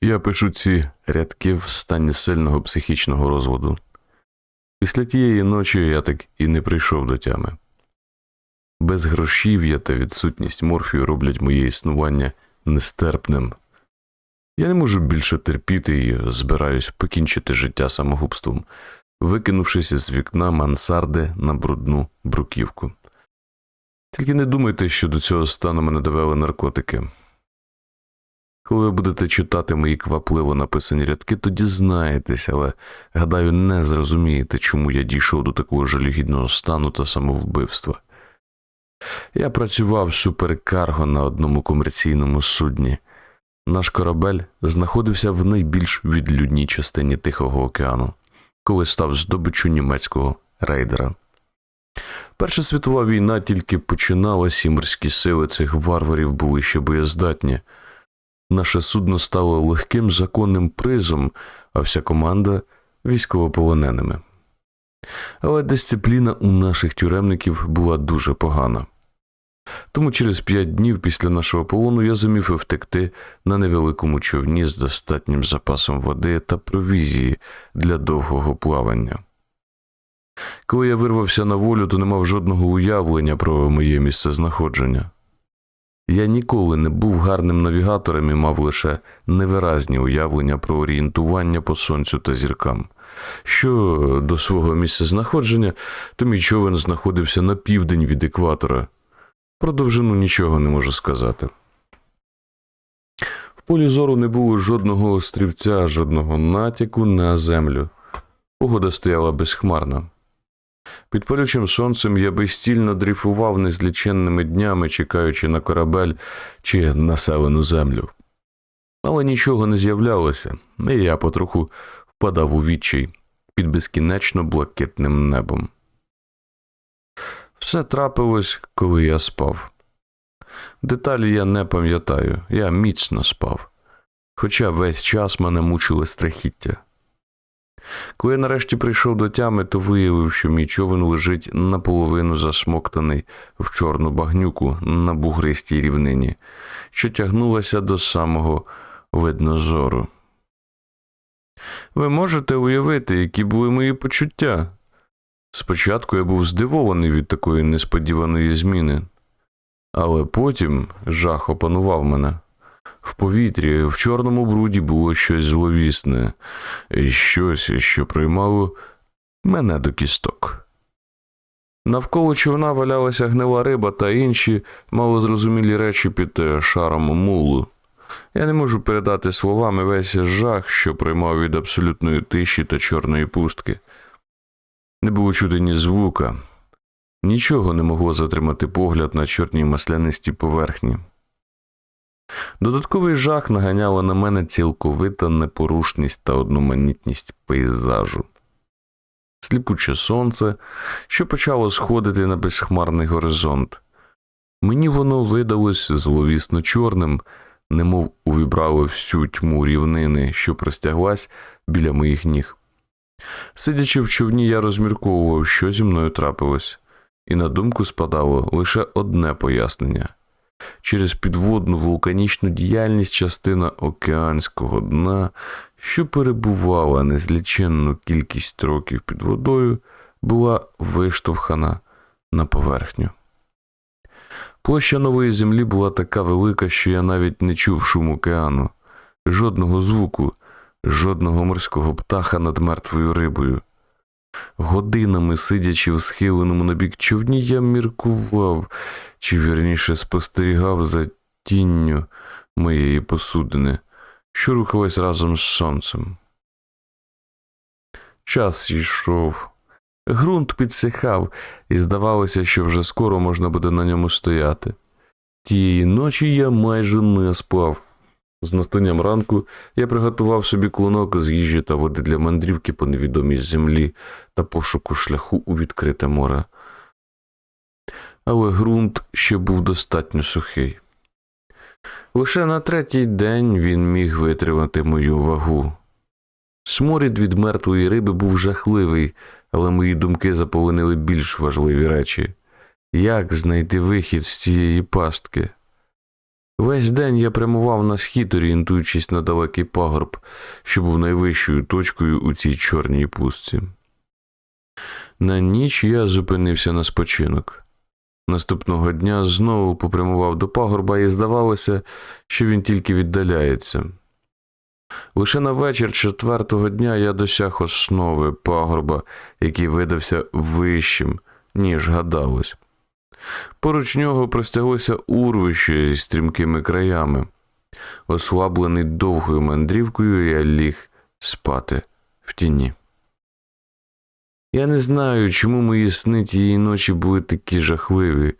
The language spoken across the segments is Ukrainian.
Я пишу ці рядки в стані сильного психічного розладу. Після тієї ночі я так і не прийшов до тями. Безгрошів'я та відсутність морфію роблять моє існування нестерпним. Я не можу більше терпіти і збираюсь покінчити життя самогубством, викинувшись з вікна мансарди на брудну бруківку. Тільки не думайте, що до цього стану мене довели наркотики. Коли ви будете читати мої квапливо написані рядки, то дізнаєтесь, але, гадаю, не зрозумієте, чому я дійшов до такого жалюгідного стану та самовбивства. Я працював суперкарго на одному комерційному судні. Наш корабель знаходився в найбільш відлюдній частині Тихого океану, коли став здобиччю німецького рейдера. Перша світова війна тільки починалась, і морські сили цих варварів були ще боєздатні. Наше судно стало легким законним призом, а вся команда військовополоненими. Але дисципліна у наших тюремників була дуже погана. Тому через п'ять днів після нашого полону я зумів втекти на невеликому човні з достатнім запасом води та провізії для довгого плавання. Коли я вирвався на волю, то не мав жодного уявлення про моє місцезнаходження. Я ніколи не був гарним навігатором і мав лише невиразні уявлення про орієнтування по сонцю та зіркам. Що до свого місцезнаходження, то мій човен знаходився на південь від екватора. Про довжину нічого не можу сказати. В полі зору не було жодного острівця, жодного натяку на землю. Погода стояла безхмарна. Під палючим сонцем я безстільно дрейфував незліченними днями, чекаючи на корабель чи населену землю. Але нічого не з'являлося, і я потроху впадав у відчай під безкінечно блакитним небом. Все трапилось, коли я спав. Деталі я не пам'ятаю, я міцно спав, хоча весь час мене мучили страхіття. Коли я нарешті прийшов до тями, то виявив, що мій човен лежить наполовину засмоктаний в чорну багнюку на бугристій рівнині, що тягнулася до самого виднозору. Ви можете уявити, які були мої почуття? Спочатку я був здивований від такої несподіваної зміни, але потім жах опанував мене. В повітрі, в чорному бруді було щось зловісне, і щось, що приймало мене до кісток. Навколо човна валялася гнила риба та інші малозрозумілі речі під е, шаром мулу. Я не можу передати словами весь жах, що приймав від абсолютної тиші та чорної пустки. Не було чути ні звука, нічого не могло затримати погляд на чорній маслянистій поверхні. Додатковий жах наганяла на мене цілковита непорушність та одноманітність пейзажу. Сліпуче сонце, що почало сходити на безхмарний горизонт. Мені воно видалось зловісно чорним, немов увібрало всю тьму рівнини, що простяглась біля моїх ніг. Сидячи в човні, я розмірковував, що зі мною трапилось, і на думку спадало лише одне пояснення через підводну вулканічну діяльність частина океанського дна, що перебувала незліченну кількість років під водою, була виштовхана на поверхню. Площа нової землі була така велика, що я навіть не чув шум океану, жодного звуку, жодного морського птаха над мертвою рибою. Годинами сидячи в схиленому на бік човні, я міркував, чи вірніше спостерігав за тінню моєї посудини, що рухалась разом з сонцем. Час йшов. Грунт підсихав, і здавалося, що вже скоро можна буде на ньому стояти. Тієї ночі я майже не спав. З настанням ранку я приготував собі клонок з їжі та води для мандрівки по невідомій землі та пошуку шляху у відкрите море. Але ґрунт ще був достатньо сухий. Лише на третій день він міг витримати мою вагу. Сморід від мертвої риби був жахливий, але мої думки заполонили більш важливі речі як знайти вихід з цієї пастки? Весь день я прямував на схід, орієнтуючись на далекий пагорб, що був найвищою точкою у цій чорній пустці. На ніч я зупинився на спочинок. Наступного дня знову попрямував до пагорба, і здавалося, що він тільки віддаляється. Лише на вечір четвертого дня я досяг основи пагорба, який видався вищим, ніж гадалось. Поруч нього простяглося урвище зі стрімкими краями. Ослаблений довгою мандрівкою, я ліг спати в тіні. Я не знаю, чому мої сни тієї ночі були такі жахливі,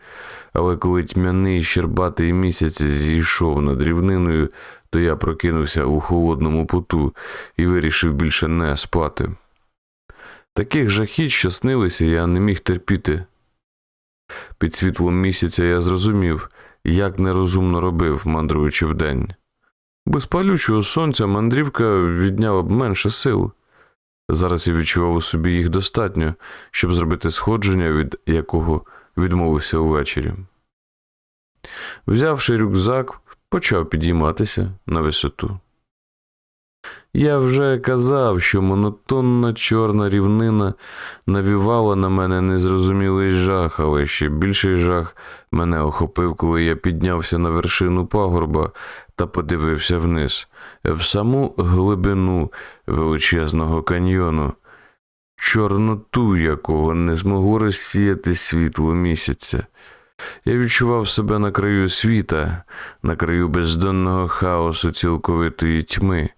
але коли тьмяний щербатий місяць зійшов над рівниною, то я прокинувся у холодному поту і вирішив більше не спати. Таких жахіть, що снилися, я не міг терпіти. Під світлом місяця я зрозумів, як нерозумно робив, мандруючи вдень. Без палючого сонця мандрівка відняла б менше сил. Зараз я відчував у собі їх достатньо, щоб зробити сходження, від якого відмовився увечері. Взявши рюкзак, почав підійматися на висоту. Я вже казав, що монотонна чорна рівнина навівала на мене незрозумілий жах, але ще більший жах мене охопив, коли я піднявся на вершину пагорба та подивився вниз, в саму глибину величезного каньйону, чорноту якого не змогло розсіяти світло місяця. Я відчував себе на краю світа, на краю бездонного хаосу цілковитої тьми.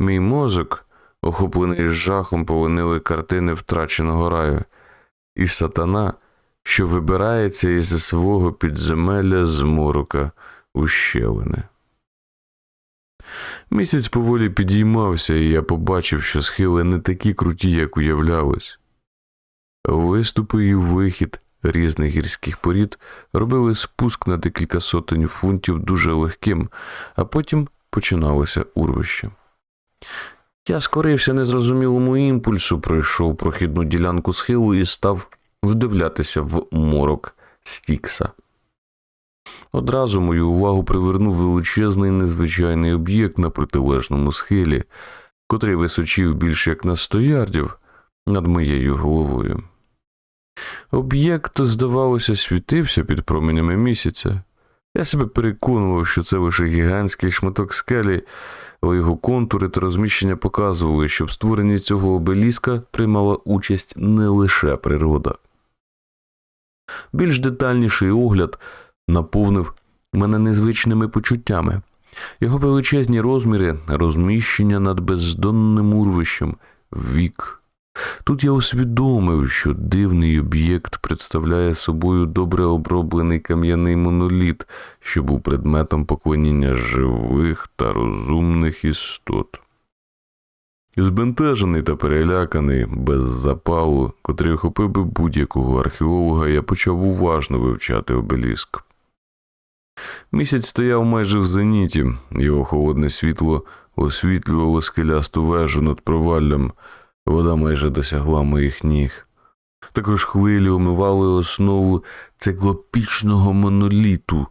Мій мозок, охоплений жахом, полонили картини втраченого раю, і сатана, що вибирається із свого підземелля зморока ущелини. Місяць поволі підіймався, і я побачив, що схили не такі круті, як уявлялось. Виступи і вихід різних гірських порід робили спуск на декілька сотень фунтів дуже легким, а потім починалося урвище. Я скорився незрозумілому імпульсу, пройшов прохідну ділянку схилу і став вдивлятися в морок Стікса. Одразу мою увагу привернув величезний незвичайний об'єкт на протилежному схилі, котрий височив більше як на сто ярдів над моєю головою. Об'єкт, здавалося, світився під променями місяця. Я себе переконував, що це лише гігантський шматок скелі, але його контури та розміщення показували, що в створенні цього обеліска приймала участь не лише природа. Більш детальніший огляд наповнив мене незвичними почуттями. Його величезні розміри, розміщення над бездонним урвищем, вік. Тут я усвідомив, що дивний об'єкт представляє собою добре оброблений кам'яний моноліт, що був предметом поклоніння живих та розумних істот. Збентежений та переляканий, без запалу, котрий охопив би будь-якого археолога, я почав уважно вивчати обеліск. Місяць стояв майже в зеніті, його холодне світло освітлювало скелясту вежу над проваллям, вода майже досягла моїх ніг. Також хвилі омивали основу циклопічного моноліту,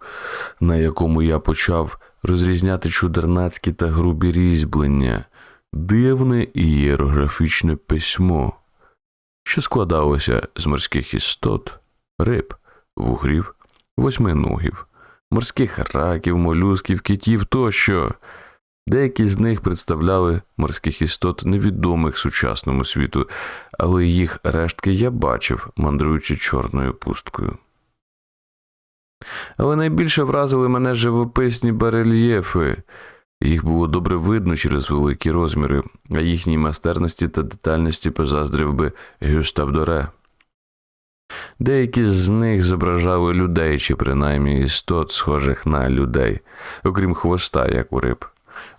на якому я почав розрізняти чудернацькі та грубі різьблення, дивне ієрографічне письмо, що складалося з морських істот, риб, вугрів, восьминогів морських раків, молюсків, китів тощо. Деякі з них представляли морських істот невідомих сучасному світу, але їх рештки я бачив, мандруючи чорною пусткою. Але найбільше вразили мене живописні барельєфи. Їх було добре видно через великі розміри, а їхній майстерності та детальності позаздрив би Гюстав Доре. Деякі з них зображали людей чи принаймні істот, схожих на людей, окрім хвоста, як у риб.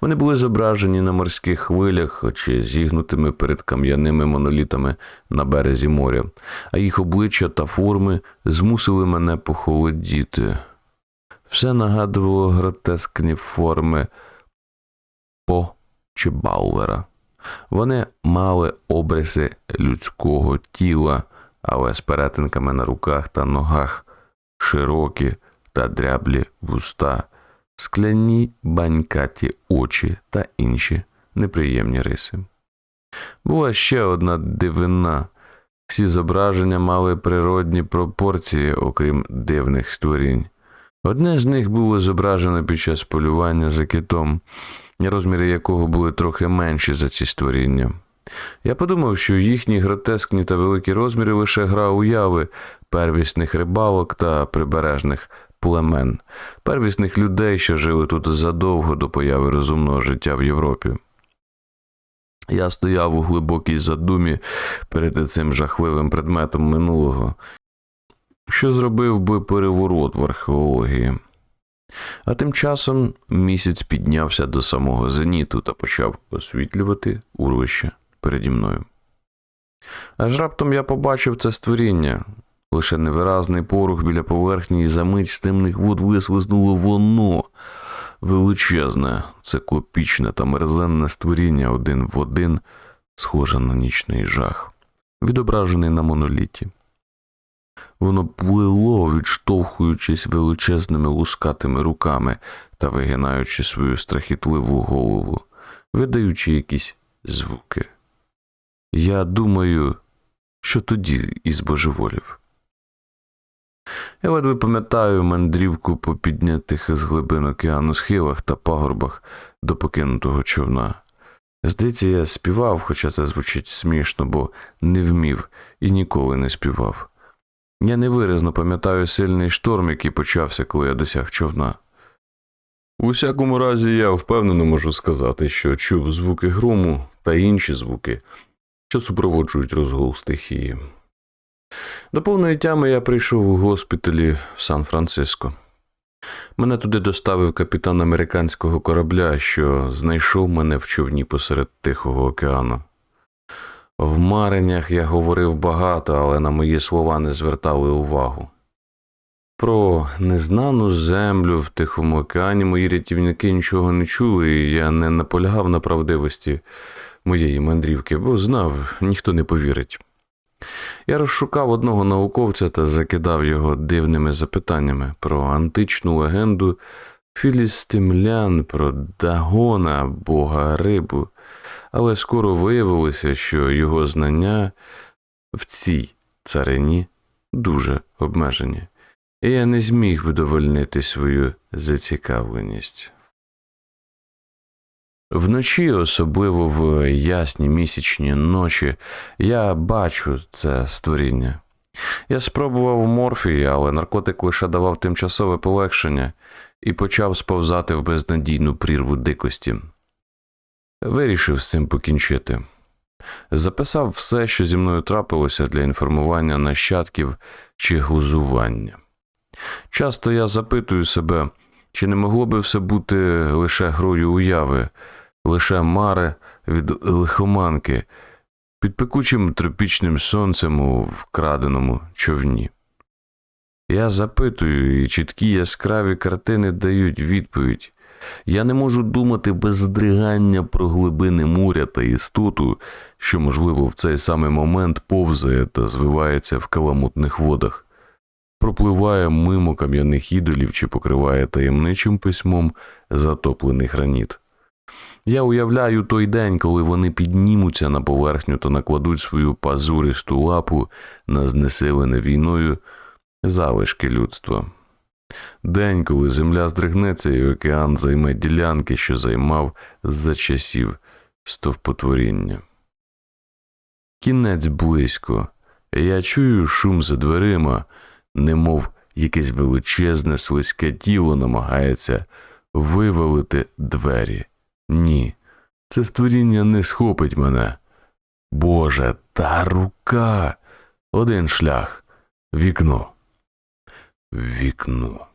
Вони були зображені на морських хвилях чи зігнутими перед кам'яними монолітами на березі моря, а їх обличчя та форми змусили мене похолодіти. Все нагадувало гротескні форми По чи Бауера. Вони мали обриси людського тіла але з перетинками на руках та ногах, широкі та дряблі вуста, скляні банькаті очі та інші неприємні риси. Була ще одна дивина. Всі зображення мали природні пропорції, окрім дивних створінь. Одне з них було зображено під час полювання за китом, розміри якого були трохи менші за ці створіння. Я подумав, що їхні гротескні та великі розміри лише гра уяви первісних рибалок та прибережних племен, первісних людей, що жили тут задовго до появи розумного життя в Європі. Я стояв у глибокій задумі перед цим жахливим предметом минулого, що зробив би переворот в археології. А тим часом місяць піднявся до самого зеніту та почав освітлювати урвище переді мною. Аж раптом я побачив це створіння. Лише невиразний порух біля поверхні і за мить з темних вод вислизнуло воно. Величезне, циклопічне та мерзенне створіння один в один, схоже на нічний жах, відображений на моноліті. Воно плило, відштовхуючись величезними лускатими руками та вигинаючи свою страхітливу голову, видаючи якісь звуки. Я думаю, що тоді і збожеволів. Я ледве пам'ятаю мандрівку по піднятих з глибин океану схилах та пагорбах до покинутого човна. Здається, я співав, хоча це звучить смішно, бо не вмів і ніколи не співав. Я невиразно пам'ятаю сильний шторм, який почався, коли я досяг човна. У всякому разі, я впевнено можу сказати, що чув звуки грому та інші звуки, що супроводжують розгул стихії. До повної тями я прийшов у госпіталі в Сан-Франциско. Мене туди доставив капітан американського корабля, що знайшов мене в човні посеред Тихого океану. В мареннях я говорив багато, але на мої слова не звертали увагу. Про незнану землю в Тихому океані мої рятівники нічого не чули, і я не наполягав на правдивості моєї мандрівки, бо знав, ніхто не повірить. Я розшукав одного науковця та закидав його дивними запитаннями про античну легенду філістимлян, про Дагона, бога рибу, але скоро виявилося, що його знання в цій царині дуже обмежені, і я не зміг видовольнити свою зацікавленість. Вночі, особливо в ясні місячні ночі, я бачу це створіння. Я спробував морфії, але наркотик лише давав тимчасове полегшення і почав сповзати в безнадійну прірву дикості. Вирішив з цим покінчити. Записав все, що зі мною трапилося для інформування нащадків чи глузування. Часто я запитую себе, чи не могло би все бути лише грою уяви, лише мари від лихоманки під пекучим тропічним сонцем у вкраденому човні. Я запитую, і чіткі яскраві картини дають відповідь. Я не можу думати без здригання про глибини моря та істоту, що, можливо, в цей самий момент повзає та звивається в каламутних водах, пропливає мимо кам'яних ідолів чи покриває таємничим письмом затоплений граніт. Я уявляю той день, коли вони піднімуться на поверхню та накладуть свою пазуристу лапу на знесилене війною залишки людства. День, коли земля здригнеться і океан займе ділянки, що займав за часів стовпотворіння. Кінець близько. Я чую шум за дверима, немов якесь величезне слизьке тіло намагається вивалити двері. Ні, це створіння не схопить мене. Боже, та рука. Один шлях. Вікно. Вікно.